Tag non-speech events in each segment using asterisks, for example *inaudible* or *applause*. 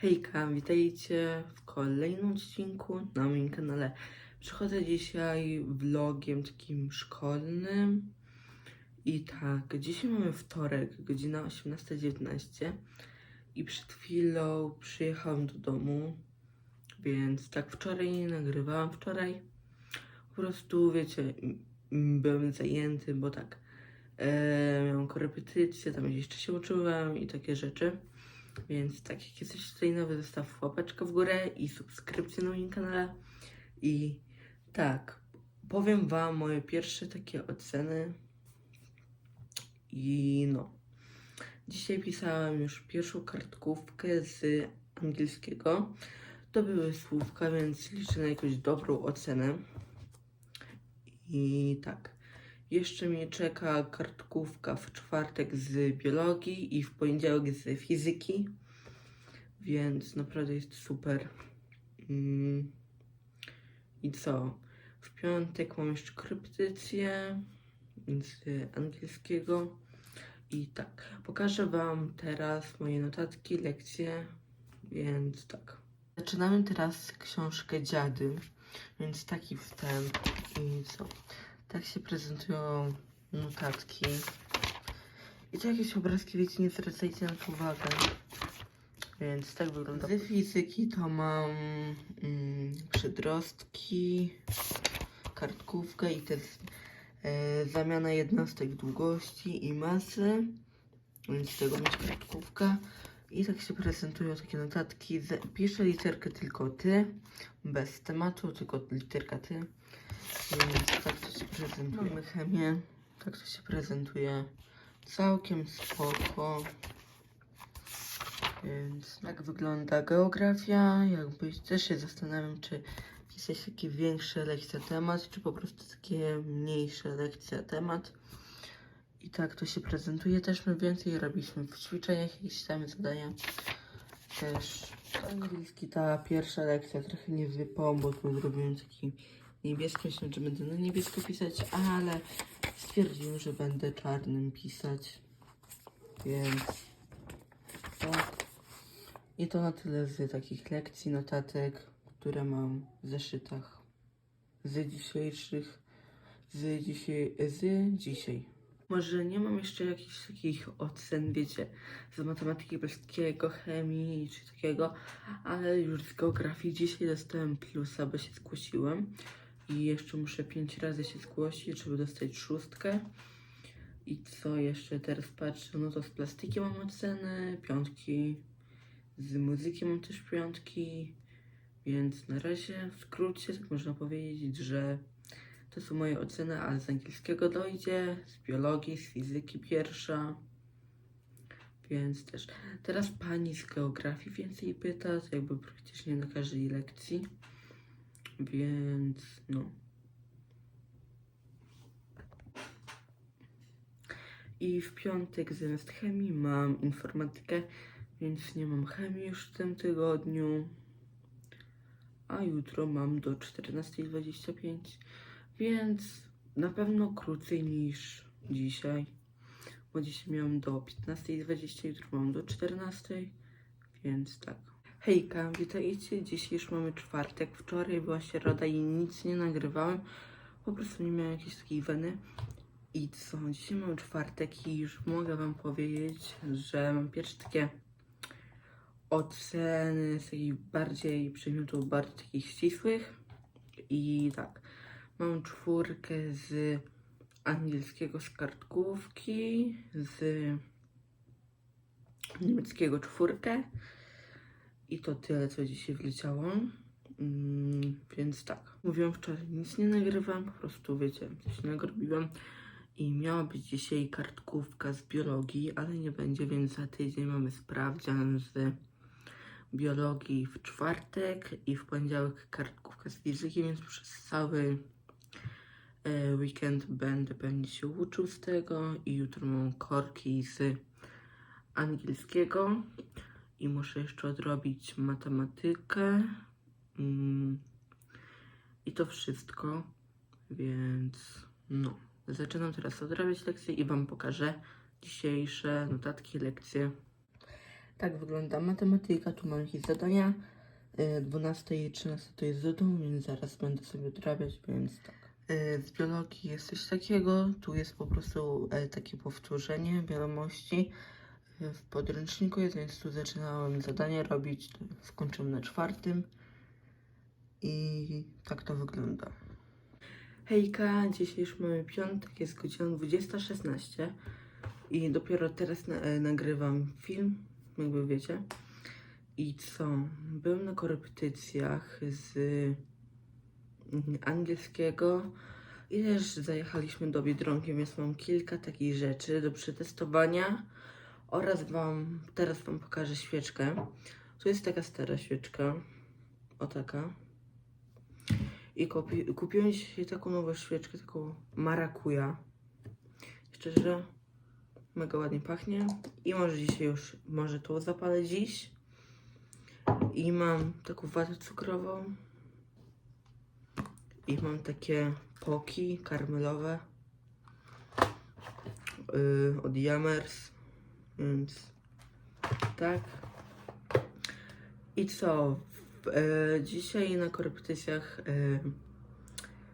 Hejka, witajcie w kolejnym odcinku na moim kanale. Przychodzę dzisiaj vlogiem takim szkolnym. I tak, dzisiaj mamy wtorek, godzina 18.19 i przed chwilą przyjechałam do domu, więc tak wczoraj nie nagrywałam, wczoraj po prostu, wiecie, byłem zajęty, bo tak, e, miałam korepetycje, tam jeszcze się uczyłem i takie rzeczy. Więc tak, jak jesteś tutaj nowy, zostaw łapeczkę w górę i subskrypcję na moim kanale. I tak, powiem Wam moje pierwsze takie oceny. I no, dzisiaj pisałem już pierwszą kartkówkę z angielskiego. To były słówka, więc liczę na jakąś dobrą ocenę. I tak, jeszcze mnie czeka kartkówka w czwartek z biologii i w poniedziałek z fizyki, więc naprawdę jest super. Mm. I co? W piątek mam jeszcze kryptycję z angielskiego. I tak, pokażę Wam teraz moje notatki, lekcje, więc tak. Zaczynamy teraz książkę Dziady, więc taki wstęp i co? Tak się prezentują notatki. I to jakieś obrazki, wiecie, nie zwracajcie na to uwagę. Więc tak wygląda. Z fizyki to mam mm, przedrostki, kartkówkę i też e, zamiana jednostek długości i masy. Więc z tego mieć kartkówkę. I tak się prezentują takie notatki. Piszę literkę tylko ty, bez tematu, tylko literka ty. Więc tak to się prezentuje. Chemię. Tak to się prezentuje. Całkiem spoko. Więc tak wygląda geografia. Jakby też się zastanawiam, czy pisać takie większe lekcje temat, czy po prostu takie mniejsze lekcje temat. I tak to się prezentuje. Też my więcej robiliśmy w ćwiczeniach, jakieś tam zadania. Też angielski ta pierwsza lekcja trochę nie wypał, bo tu zrobiłem taki niebieski. Myślałem, że będę na niebiesko pisać, ale stwierdziłem, że będę czarnym pisać. Więc tak. I to na tyle z takich lekcji, notatek, które mam w zeszytach z dzisiejszych, z dzisiaj, z dzisiaj. Może nie mam jeszcze jakichś takich ocen, wiecie, z matematyki polskiego, chemii czy takiego, ale już z geografii dzisiaj dostałem plusa, bo się zgłosiłem. I jeszcze muszę pięć razy się zgłosić, żeby dostać szóstkę. I co jeszcze teraz patrzę, no to z plastyki mam oceny, piątki, z muzyki mam też piątki, więc na razie w skrócie tak można powiedzieć, że to są moje oceny, ale z angielskiego dojdzie, z biologii, z fizyki pierwsza, więc też. Teraz pani z geografii więcej pyta, to jakby praktycznie na każdej lekcji, więc no. I w piątek zamiast chemii mam informatykę, więc nie mam chemii już w tym tygodniu. A jutro mam do 14.25, więc na pewno krócej niż dzisiaj. Bo dzisiaj miałam do 15.20, jutro mam do 14.00, więc tak. Hejka, witajcie. Dzisiaj już mamy czwartek. Wczoraj była środa i nic nie nagrywałem. Po prostu nie miałem jakiejś takiej weny. I co? Dzisiaj mam czwartek i już mogę Wam powiedzieć, że mam pierwsze takie oceny z takich bardziej przedmiotów, bardziej takich ścisłych. I tak, mam czwórkę z angielskiego z kartkówki, z niemieckiego czwórkę. I to tyle, co dzisiaj wleciało. Mm, więc tak, mówiłam wczoraj, nic nie nagrywam, po prostu wiecie, coś nagrobiłam. I miała być dzisiaj kartkówka z biologii, ale nie będzie, więc za tydzień mamy sprawdzian z biologii w czwartek i w poniedziałek kartkówka z fizyki, więc przez cały e, weekend będę pewnie się uczył z tego i jutro mam korki z angielskiego i muszę jeszcze odrobić matematykę mm, i to wszystko, więc no. Zaczynam teraz odrabiać lekcje i Wam pokażę dzisiejsze notatki, lekcje. Tak wygląda matematyka, tu mam jakieś zadania. Y, 12 i 13 to jest zotą, więc zaraz będę sobie odrabiać, więc tak. Y, Z biologii jest coś takiego, tu jest po prostu e, takie powtórzenie wiadomości. W podręczniku jest, więc tu zaczynałem zadanie robić, skończyłem na czwartym. I tak to wygląda. Hejka, dzisiaj już mamy piątek, jest godzina 20.16 i dopiero teraz na, e, nagrywam film, jakby wiecie. I co? Byłem na korepetycjach z mm, angielskiego i też zajechaliśmy do Biedronki, więc mam kilka takich rzeczy do przetestowania oraz wam, teraz wam pokażę świeczkę. Tu jest taka stara świeczka, o taka. I kupi, kupiłem dzisiaj taką nową świeczkę, taką marakuja. Szczerze, mega ładnie pachnie. I może dzisiaj już, może to zapalę dziś. I mam taką watę cukrową. I mam takie poki karmelowe yy, od Jammers. Więc tak. I co? W- E, dzisiaj na korepetycjach e,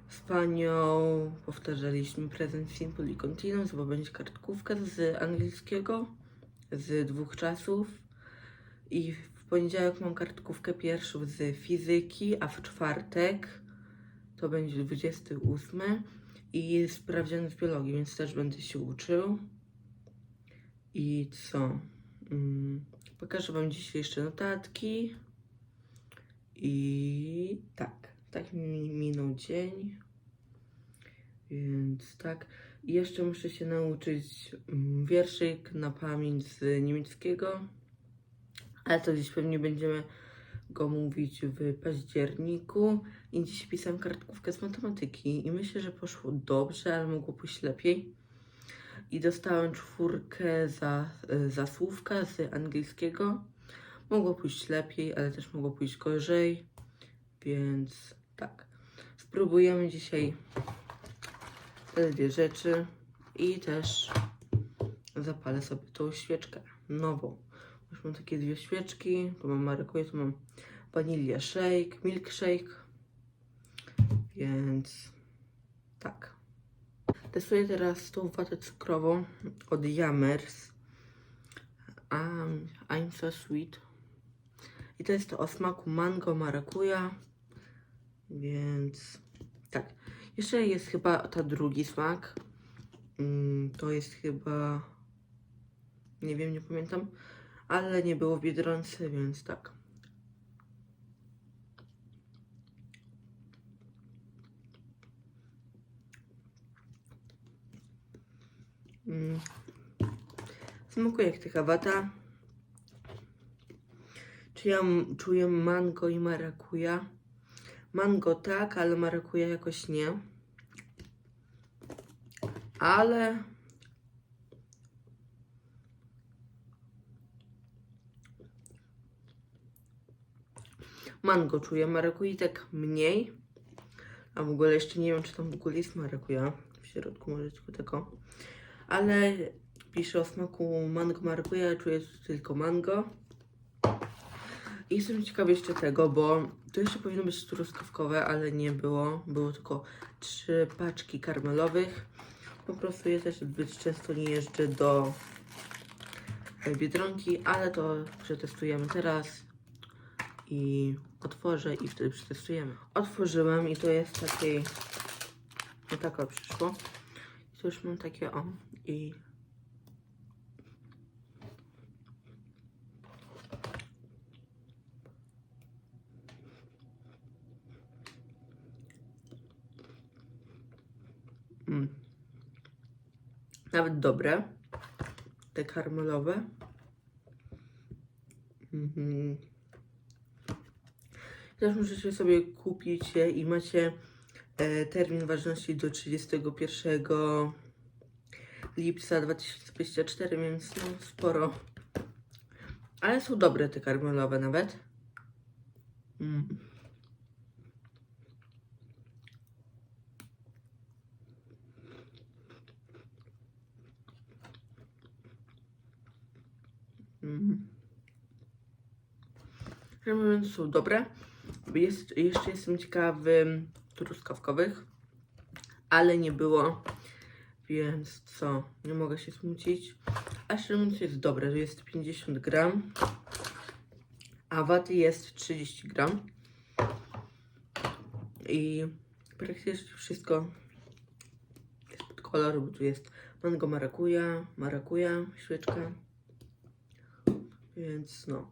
z panią powtarzaliśmy prezent Simple i Continuous, bo będzie kartkówka z angielskiego z dwóch czasów. I w poniedziałek mam kartkówkę pierwszą z fizyki, a w czwartek to będzie 28 i sprawdzian z biologii, więc też będę się uczył. I co? Mm, pokażę Wam dzisiaj jeszcze notatki. I tak, tak mi minął dzień. Więc tak. I jeszcze muszę się nauczyć mm, wierszyk na pamięć z niemieckiego. Ale to dziś pewnie będziemy go mówić w październiku. I dziś pisałem kartkówkę z matematyki. I myślę, że poszło dobrze, ale mogło pójść lepiej. I dostałem czwórkę za, y, za słówka z angielskiego. Mogło pójść lepiej, ale też mogło pójść gorzej. Więc tak. Spróbujemy dzisiaj te dwie rzeczy i też zapalę sobie tą świeczkę nową. Już mam takie dwie świeczki. Tu mam marykuję, tu mam wanilia shake, milkshake. Więc tak. Testuję teraz tą watę cukrową od Jammers. Um, I'm so sweet. I to jest to o smaku mango marakuja. Więc tak. Jeszcze jest chyba ta drugi smak. Mm, to jest chyba. Nie wiem, nie pamiętam. Ale nie było w biedronce, więc tak. Smakuje jak taka wata. M- czuję mango i marakuja? Mango tak, ale marakuja jakoś nie. Ale mango czuję, marakui tak mniej. A w ogóle jeszcze nie wiem, czy tam w ogóle jest marakuja. W środku może tylko tego. Ale pisze o smaku mango marakuja, ja czuję tylko mango. I jestem ciekawa jeszcze tego, bo to jeszcze powinno być truskawkowe, ale nie było. Było tylko trzy paczki karmelowych. Po prostu ja też zbyt często nie jeżdżę do e, Biedronki, ale to przetestujemy teraz i otworzę i wtedy przetestujemy. Otworzyłem i to jest takiej, no taka przyszło. To już mam takie o i Mm. Nawet dobre. Te karmelowe. Mhm. Też możecie sobie kupić je i macie termin ważności do 31 lipca 2024, więc no sporo. Ale są dobre te karmelowe nawet. Mm. Mm. Są dobre. Jest, jeszcze jestem ciekawy truskawkowych, ale nie było, więc co, nie mogę się smucić. A mówiąc, jest dobre, to jest 50 gram, a waty jest 30 gram. I praktycznie wszystko jest pod kolor, bo tu jest mango marakuja, marakuja, świeczka. Więc no.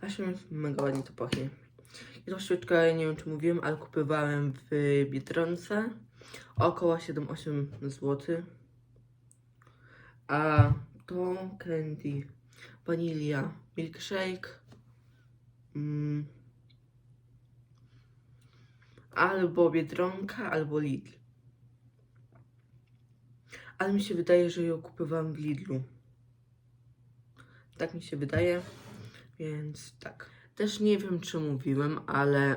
A się mega ładnie to pachnie. Świeczkę, nie wiem czy mówiłem, ale kupowałem w Biedronce. Około 7-8 zł. A to candy vanilla milkshake. Mm. Albo Biedronka, albo Lidl. Ale mi się wydaje, że ją kupowałam w Lidlu. Tak mi się wydaje, więc tak. Też nie wiem, czy mówiłem, ale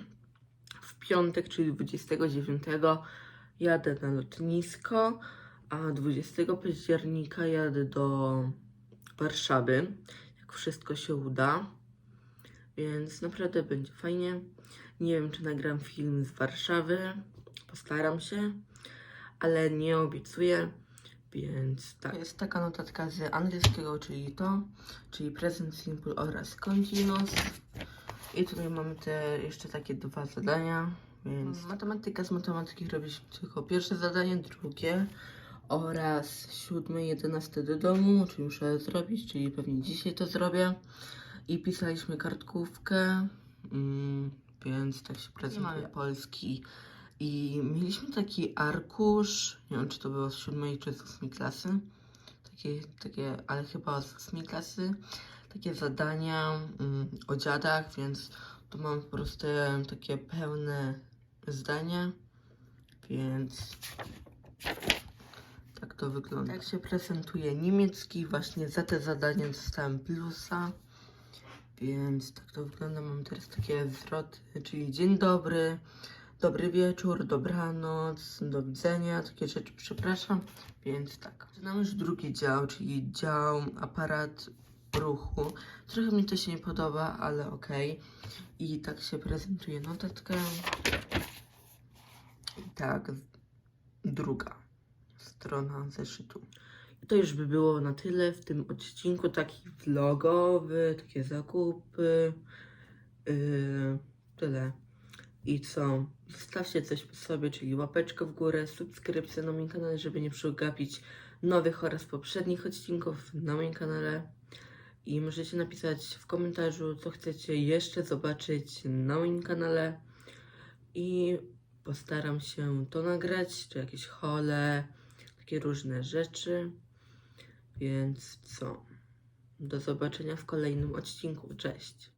*clears throat* w piątek, czyli 29, jadę na lotnisko, a 20 października jadę do Warszawy, jak wszystko się uda. Więc naprawdę będzie fajnie. Nie wiem, czy nagram film z Warszawy. Postaram się, ale nie obiecuję. Więc tak. Jest taka notatka z angielskiego, czyli to, czyli present simple oraz continuous. I tutaj mamy te jeszcze takie dwa zadania. Więc matematyka z matematyki robi się tylko pierwsze zadanie, drugie oraz siódme, jedenaste do domu, czyli muszę zrobić, czyli pewnie dzisiaj to zrobię. I pisaliśmy kartkówkę, mm, więc tak się prezentuje. Polski. I mieliśmy taki arkusz, nie wiem czy to było z siódmej czy z ósmej klasy, takie, takie, ale chyba z ósmej klasy, takie zadania mm, o dziadach, więc tu mam po prostu takie pełne zdania, więc tak to wygląda. Tak się prezentuje niemiecki, właśnie za te zadania dostałem plusa. Więc tak to wygląda. Mam teraz takie zwroty, czyli dzień dobry, dobry wieczór, dobranoc, do widzenia, takie rzeczy, przepraszam. Więc tak. Zaczynamy już drugi dział, czyli dział aparat ruchu. Trochę mi to się nie podoba, ale okej. I tak się prezentuje notatkę. I tak, druga strona zeszytu. I to już by było na tyle w tym odcinku, taki vlogowy, takie zakupy, yy, tyle. I co? Zostawcie coś po sobie, czyli łapeczkę w górę, subskrypcję na moim kanale, żeby nie przegapić nowych oraz poprzednich odcinków na moim kanale. I możecie napisać w komentarzu, co chcecie jeszcze zobaczyć na moim kanale. I postaram się to nagrać, czy jakieś hole, takie różne rzeczy. Więc co? Do zobaczenia w kolejnym odcinku. Cześć!